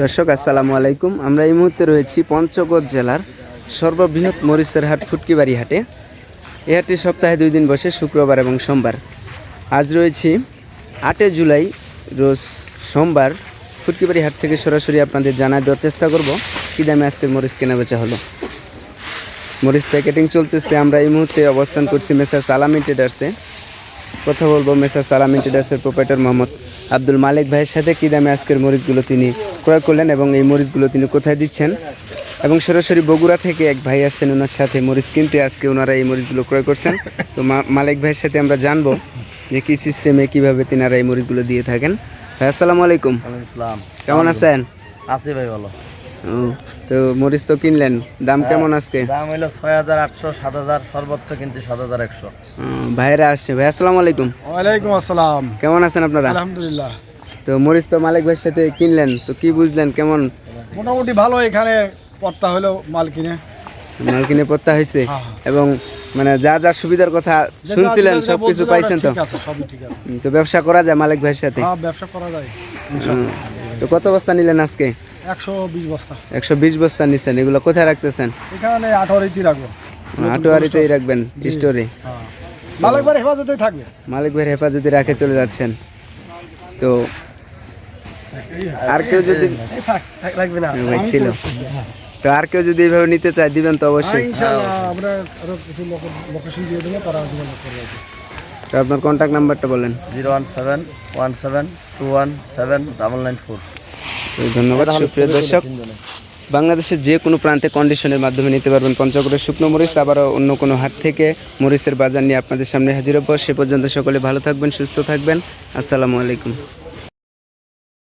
দর্শক, আসসালামু আলাইকুম। আমরা এই মুহূর্তে রয়েছি পঞ্চগড় জেলার সর্ববৃহৎ মরিচের হাট, ফুটকিবাড়ি হাটে। এ হাটটি সপ্তাহে দুই দিন বসে, শুক্রবার এবং সোমবার। আজ রয়েছি আটই জুলাই, রোজ সোমবার। ফুটকিবাড়ি হাট থেকে সরাসরি আপনাদের জানায় দেওয়ার চেষ্টা করব, কী দামে আজকের মরিচ কেনা বেচা হলো। মরিচ প্যাকেটিং চলতেছে, আমরা এই মুহূর্তে অবস্থান করছি মেসার সালামি ট্রেডার্সে। কথা বলব মেসার সালামি ট্রেডার্সের প্রোপাইটার মোহাম্মদ আব্দুল মালিক ভাইয়ের সাথে কী দামে আজকের মরিচগুলো তিনি ক্রয় করলেন এবং এই মরিচগুলো তিনি কোথায় দিচ্ছেন? এবং সরাসরি বগুড়া থেকে এক ভাই আসছেন ওনার সাথে মরিচ কিনতে আজকে ওনারা এই মরিচগুলো ক্রয় করছেন। তো মালিক ভাইয়ের সাথে আমরা জানব যে কী সিস্টেমে কীভাবে তিনারা এই মরিচগুলো দিয়ে থাকেন। ভাই আসসালামু আলাইকুম। ইসলাম কেমন আছেন? আছি ভাই ভালো। ও, তো মরিচ তো কিনলেন। দাম কেমন আজকে? দাম হইল ছয় হাজার আটশো সাত হাজার সর্বোচ্চ কিনছি সাত হাজার একশো। ভাইরা আসছে। ভাই আসসালামু আলাইকুম। ওয়ালাইকুম আসসালাম। কেমন আছেন আপনারা? আলহামদুলিল্লাহ। তো মরিচ তো মালিক ভাইয়ের সাথে কিনলেন তো কি বুঝলেন কেমন? মোটামুটি ভালো এখানে পত্তা হলো মাল কিনে। মাল কিনে পড়তে হয়েছে হ্যাঁ, এবং মানে যা যা সুবিধার কথা শুনছিলেন সব কিছু পাইছেন তো? তো ব্যবসা করা যায় মালিক ভাইয়ের সাথে? হ্যাঁ ব্যবসা করা যায় তো কত বস্তা নিলেন আজকে? একশো বিশ বস্তা। একশো বিশ বস্তা নিচ্ছেন এগুলো কোথায় রাখতেছেন? এখানে আঠারোটি রাখব। আটোয়ারিতেই রাখবেন স্টোরে। হ্যাঁ। মালিকবার হেফাজতেই থাকবে। মালিক ভাইয়ের হেফাজতে রাখে চলে যাচ্ছেন। তো আর কেউ যদি লাগবে না। ছিল। তো আর কেউ যদি এইভাবে নিতে চায় দিবেন তো অবশ্যই। আমরা আরও কিছু লোকেশন দিয়ে দেবো তারা যোগাযোগ করবে তো আপনার কন্ট্যাক্ট নাম্বারটা বলেন। Zero one seven one seven two one seven double nine four. ধন্যবাদ সুপ্রিয় দর্শক। বাংলাদেশের যে কোনো প্রান্তে কন্ডিশনের মাধ্যমে নিতে পারবেন পঞ্চগড়ের শুকনো মরিচ আবারও অন্য কোনো হাট থেকে মরিচের বাজার নিয়ে আপনাদের সামনে হাজির হব। সে পর্যন্ত সকলে ভালো থাকবেন সুস্থ থাকবেন। আসসালামু আলাইকুম।